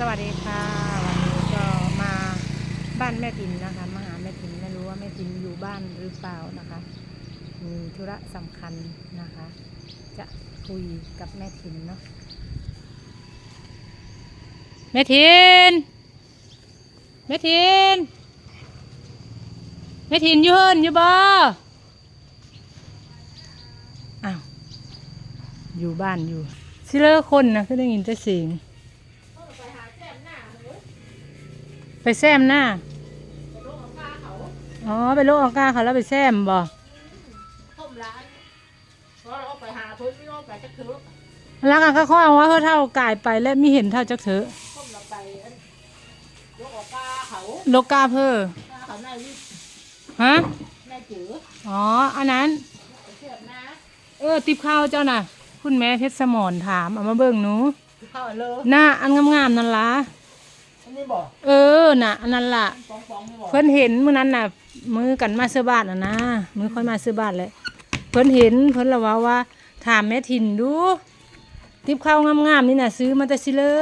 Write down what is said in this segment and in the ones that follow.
สวัสดีค่ะ วันนี้ก็มาบ้านแม่ทินนะคะมาหาแม่ทินไม่รู้ว่าแม่ทินอยู่บ้านหรือเปล่านะคะ มีธุระสำคัญนะคะ จะคุยกับแม่ทินเนาะแม่ทินแม่ทินแม่ทินอยืนอยู่บ่อ้าวอยู่บ้านอยู่สิเลอร์คนนะคือได้ยินแต่เสียง ไปแซมหน้าอ๋อไปโลกอากาเขาแล้วไปแซมบ่ท่มร้านเพราะเราไปหาเพิ่นไม่ว่าไปจักเถอะแล้วกันก็ข้อว่าเขาเท่ากายไปและมีเห็นเท่าจักเถอะท่มเราไปอันยกออกกาเขาโลกาเพอกาเขาในวิฮะในจืออ๋ออันนั้นไปเสียบนะเออติบข้าวเจ้าน่ะ คุณแม่เพชรสมรถามเอามาเบิ่งหนูเข้าเลยหน้าอันงามๆนั่นล่ะอั นนี้บอกเออน่ะอันนั้นล่ะปองปองนี่บอกเพิ่นเห็นมื้อนั้นน่ะ มือกันมาซื้อบ้านน่ะนะมือค่อยมาซื้อบ้านเลยเพิ่นเห็นเพิ่นละว่าว่าถามแม่ถิ่นดูติบข้าวงามๆนี่น่ะซื้อมาแต่สิเลอ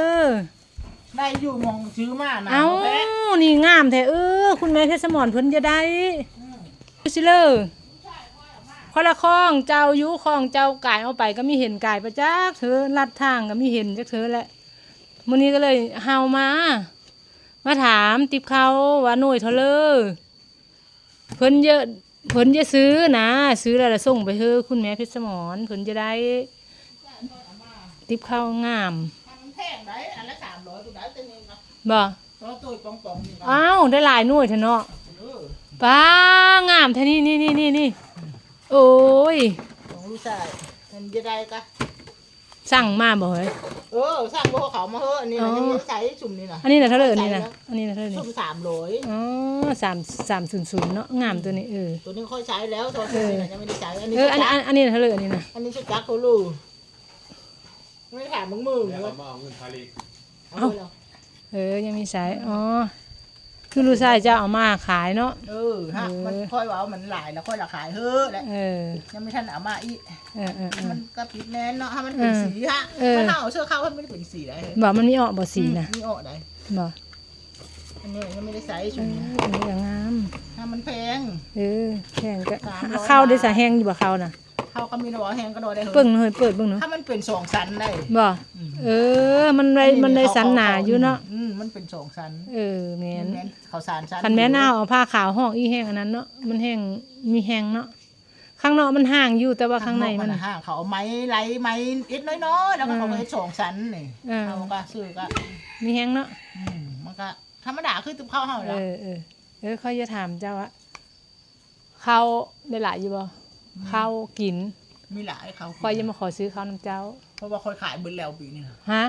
ได้อยู่มองซื้อมานะเอาแพะนี่งามแท้เออคุณแม่เทศมรเพิ่นจะได้ดูสิเลยคนละคลองเจ้าอยุคลองเจ้ากายเอาไปก็มีเห็นกายประจักษ์เธอลัดทางก็มีเห็นจักเธอแหละมื้อนี้ก็เลยเฮามา มาถามติบเขาว่าหน่วยเท่าเลยเพิ่นเยอะเพิ่นจะซื้อนะ ซื้อแล้วละส่งไปเธอคุณแม่เพชรสมรเพิ่นจะได้ ติบเขางามมันแพงได้อันละสามร้อยตัวได้ตัวนึงนะบ่ตัวตัวปองปองนี่นะอ้าวได้หลายหน่วยเถอะเนาะเออป้างามแท่นี่นี่นี่นี่นี่โอ้ยของลูกชายมันจะได้กะ สั่งมาบ่เฮ้ยเออสร้างบ่เขามาเฮ้อะอันนี้นะอ๋อยังไม่ได้ใช้สุ่มนี่นะอันนี้นะเท่าไหร่อันนี้นะอันนี้นะเท่าไหร่นี่ สุ่มสามร้อยอ๋อสามสามศูนย์ศูนย์เนาะงามตัวนี้เออ ตัวนี้ค่อยใช้แล้วตัวนี้นะยังไม่ได้ใช้อันนี้เอออันจักอันอันนี้นะเท่าไหร่อันนี้นะอันนี้ชุดจักรเขาลูไม่ถามมึงมือแล้วเลยเอามาเอาเงินพาลีเอาไปแล้วเออยังมีสายอ๋อ คือลูกชายเจ้าเอามาขายเนาะ เออฮะเออมันค่อยว่ามันหลายแล้วค่อยราคายเฮ้อะแล้วเออ ยังไม่ทันเอามาอีกเออเออเออ มันก็ปิดแน่นเนาะถ้ามันเป็นเออสีฮะเออ มันเอาเสื้อเข้าให้มันไม่ได้เป็นสีได้เลยบอกมันมีออกบ่สีนะนี่ออกได้บ่อันนี้ยังไม่ได้ใส่เอชุดอนี้อันนี้ก็งาม ถ้ามันแพง เออแห้งก็สามร้อยเข้าได้บาทสาแห้งอยู่บ่เข้าน่ะ เขาก็มีระบอกแพงก็โดนได้เฮ้เบิ่งหน่อยเปิดเบิ่งหน่อยถ้ามันเป็นสองชั้นได้บ่อืมเออ มันได้มันได้สันหนาอยู่เนาะอืมมันเป็นสองชั้นเออแม่นแม่นเขาสารชั้นคันแม่นเอาเอาผ้าขาวห่ออีแห้งอันนั้นเนาะมันแห้งมีแห้งเนาะข้างนอกมันห่างอยู่แต่ว่าข้างในมันห้างเขาไม้ไล่ไม้เอ็ดน้อยๆแล้วก็เขาไปสองชั้นนี่เออเขาก็ซื้อก็มีแห้งเนาะอืมมันก็ธรรมดาคือตุ้มข้าวเฮาเอแล้วอเออเออเขาจะถามเจ้าว่าเขาได้หลายอยู่บ่ ขากินมีหลายเขาคอยยังมาขอซื้อข้าวน้ำเจ้า เพราะว่าคอยขายเบิดแล้วปีนี้นะฮะ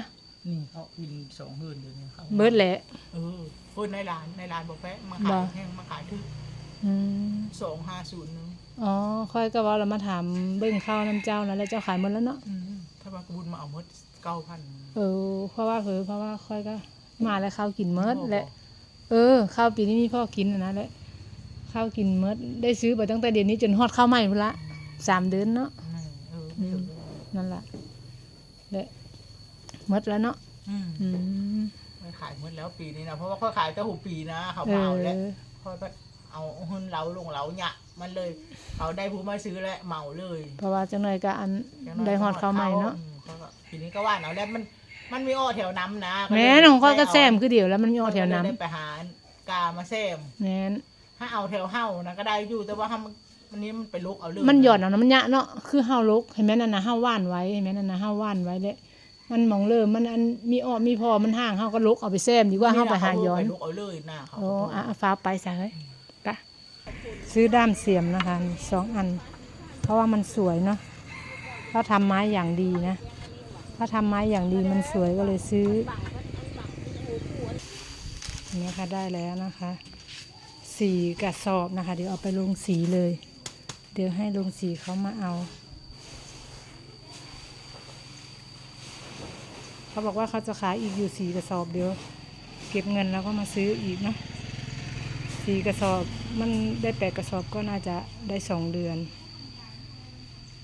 นี่เขากินสองเฮือนเดือนนี้เขาเบิดแหละเออโอ้ยในร้านในร้านบอกแป๊ะมาบ่ขายแห้งมาขายถึงอืมสองห้าศูนย์นึงอ๋อค่อยก็ว่าเรามาถามเบิ่งข้าวน้ำเจ้านะแล้วเจ้าขายหมดแล้วเนาะอืมถ้าว่ากระบุญมาเอาหมดเก้าพันเออ เพราะว่าเผลอเพราะว่าค่อยก็มาแล้วข้าวกินเมดแหละ เออข้าวปีนี้มีพ่อกินนะนะแหละ ข้าวกินเมดได้ซื้อไปตั้งแต่เดือนนี้จนฮอดข้าวใหม่พุ่นละสามเดือนเนาะเอออืมนั่นแหละแหละเมดแล้วเนาะอืมอืมไม่ขายหมดแล้วปีนี้นะเพราะว่าเขาขายแต่หูปีนะเขาเอมาเอาอแล้วเขาไปเอาหุ้นเราลงเราเนี่ยมันเลยเขาได้ผู้มาซื้อแล้วเหมาเลยเพราะว่าจังหน่อยก็อันอย่างน้ยได้ฮอดข้าวใหม่เนาะอืมเขาก็ปีนี้ก็ว่าเอาแล้วมันมันมีอ้อแถวน้ำนะแม่นของข้อยก็แซมคือเดียวแล้วมันมีออกแถวน้ได้ไปหากามาแซมำแม่น ถ้าเอาแถวเฮ้านะก็ได้อยู่แต่ว่าถ้ามันวันนี้มันไปลุกเอาเรื่องมันหย่อนเอานะมันยะเนาะคือเฮาลกเห็นไหมนั่นนะเฮาว่านไว้เห็นไหมนั่นนะเฮาว่านไว้เลยมันมองเริ่มมันอันมีอ้อมีพอมันห่างเฮาก็ลกเอาไปแซมดีกว่าเฮาไปหาย้อนไปลุกเอาเลยหน้าเขาโอ้อะเอาฟ้าไปซะเฮ้ยไปซื้อด้ามเสียมนะคะสองอัน เพราะว่ามันสวยเนาะเขาทำไม้อย่างดีนะถ้าทำไม้อย่างดีมันสวยก็เลยซื้อนี่ค่ะได้แล้วนะคะ สีกระสอบนะคะ เดี๋ยวเอาไปลงสีเลย เดี๋ยวให้ลงสีเขามาเอา เขาบอกว่าเขาจะขายอีกอยู่สีกระสอบเดี๋ยว เก็บเงินแล้วก็มาซื้ออีกเนาะสีกระสอบมันได้แปดกระสอบก็น่าจะได้สองเดือน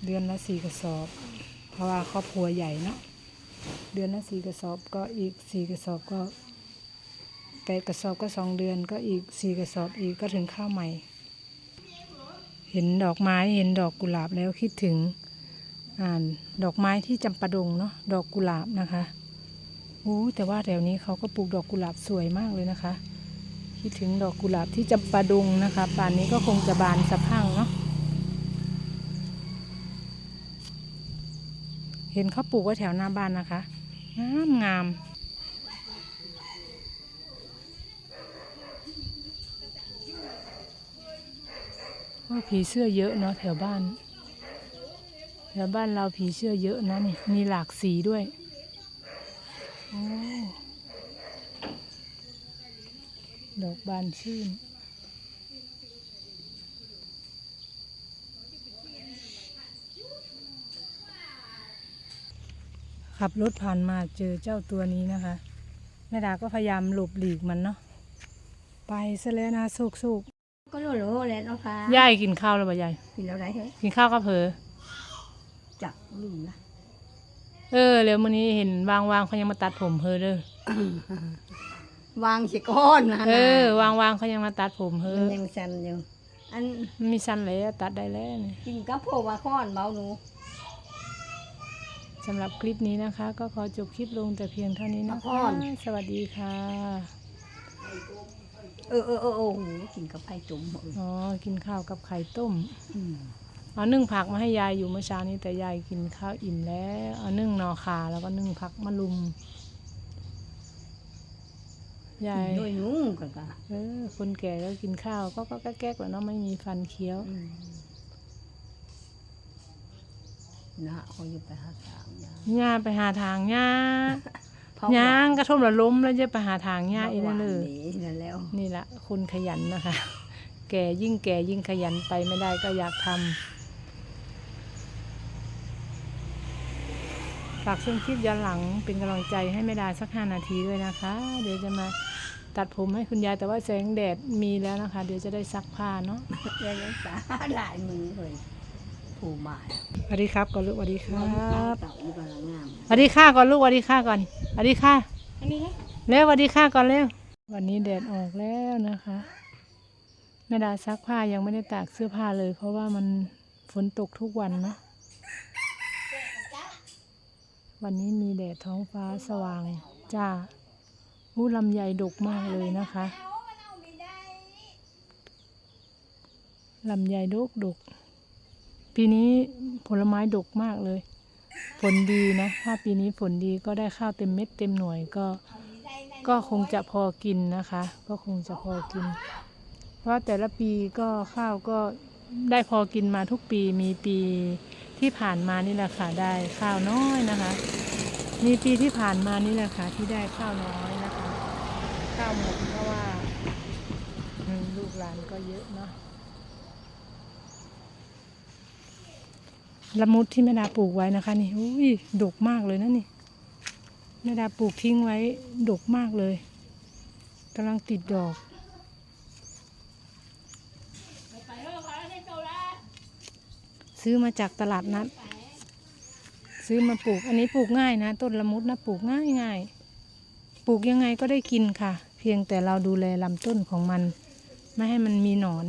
เดือนละสี่กระสอบ เพราะว่าครอบครัวใหญ่เนาะเดือนละสี่กระสอบก็อีกสี่กระสอบก็ แปดกระสอบก็สองเดือนก็อีกสี่กระสอบอีกก็ถึงข้าวใหม่ เห็นดอกไม้เห็นดอกกุหลาบแล้วคิดถึงอ่านดอกไม้ที่จำปาดงเนาะดอกกุหลาบนะคะโอ้แต่ว่าแถวนี้เขาก็ปลูกดอกกุหลาบสวยมากเลยนะคะ คิดถึงดอกกุหลาบที่จำปาดงนะคะป่านนี้ก็คงจะบานสะพังเนาะเห็นเขาปลูกไว้แถวหน้าบ้านนะคะงามงาม ว่าผีเสื้อเยอะเนาะแถวบ้าน แถวบ้านเราผีเสื้อเยอะนะนี่มีหลากสีด้วยโอ้ดอกบานชื่นขับรถผ่านมาเจอเจ้าตัวนี้นะคะแม่ดาก็พยายามหลบหลีกมันเนาะไปซะแล้วนะสุกสุ กก็โลโลแล้วเนาะค่ะยายกินข้าวแล้วบ่ยายกินแล้วได้เฮ้ยกินข้าวก็เพอจับลืมละเออแล้วมื้อนี้เห็นวางวางเขายังมาตัดผมเพอเด้อวางสิก้อนนะเออวางวางเขายังมาตัดผมเพอมันยังสั่นอยู่ อันมันมีสั้นเลยตัดได้แล้วนี่กินกับพวกว่าค้อนเบาหนูสำหรับคลิปนี้นะคะ ก็ขอจบคลิปลงแต่เพียงเท่านี้นะคะสวัสดีค่ะ เออเออเออโอ้โหกินกับไข่จุ่มเอออ๋อ กินข้าวกับไข่ต้มอืมเอานึ่งผักมาให้ยายอยู่เมื่อเช้านี้แต่ยายกินข้าวอิ่มแล้วเอานึ่งนอขาแล้วก็นึ่งผักมะลุมยายโดยนุ่งกันกะเออคนแก่ก็กินข้าวก็ก็แก๊กๆแล้วเนาะไม่มีฟันเคี้ยว อืมนะเขาอยู่ไปหาสามยาย่าไปหาทางย่า เพระย่างว่กระทบแล้วล้มแล้วจะไปหาทางย่าอีกนั่นเลยหนีนั่นแล้ว นี่แหละคนขยันนะคะ แก่ยิ่งแก่ยิ่งขยันไปไม่ได้ก็อยากทำฝากชมคลิปย้อนหลังเป็นกำลังใจให้แม่ดาสักห้านาทีด้วยนะคะ เดี๋ยวจะมาตัดผมให้คุณยายแต่ว่าแสงแดดมีแล้วนะคะ เดี๋ยวจะได้ซักผ้าเนาะเรื่องนั้นตาหลายมือเลย ผูหมายสวัสดีครับก่อนลูกสวัสดีครับ เต่าอยู่กำลังงามสวัสดีค่ะก่อนลูกสวัสดีค่ะก่อนสวัสดีค่ะเร็วสวัสดีค่ะก่อนเร็ว วันนี้แดดออกแล้วนะคะแม่ดาซักผ้ายังไม่ได้ตากเสื้อผ้าเลย เพราะว่ามันฝนตกทุกวันเนาะวันนี้มีแดดท้องฟ้าสว่างจ้าอู้ลำไยดกมากเลยนะคะลำไยดกดก ปีนี้ผลไม้ดกมากเลยฝนดีนะ ถ้าปีนี้ฝนดีก็ได้ข้าวเต็มเม็ดเต็มหน่วยก็ ก็คงจะพอกินนะคะ ก็คงจะพอกิน เพราะแต่ละปีก็ข้าวก็ได้พอกินมาทุกปีมีปีที่ผ่านมานี่แหละค่ะได้ข้าวน้อยนะคะ มีปีที่ผ่านมานี่แหละค่ะที่ได้ข้าวน้อยนะคะ ข้าวหมดเพราะว่าลูกหลานก็เยอะเนาะ ละมุดที่แม่ดาปลูกไว้นะคะนี่อุ้ยดกมากเลยนะนี่แม่ดาปลูกทิ้งไว้ดกมากเลยกำลังติดดอกซื้อมาจากตลาดนัด ซื้อมาปลูก อันนี้ปลูกง่ายนะ ต้นละมุดนะปลูกง่ายง่ายปลูกยังไงก็ได้กินค่ะ เพียงแต่เราดูแลลำต้นของมัน ไม่ให้มันมีหนอน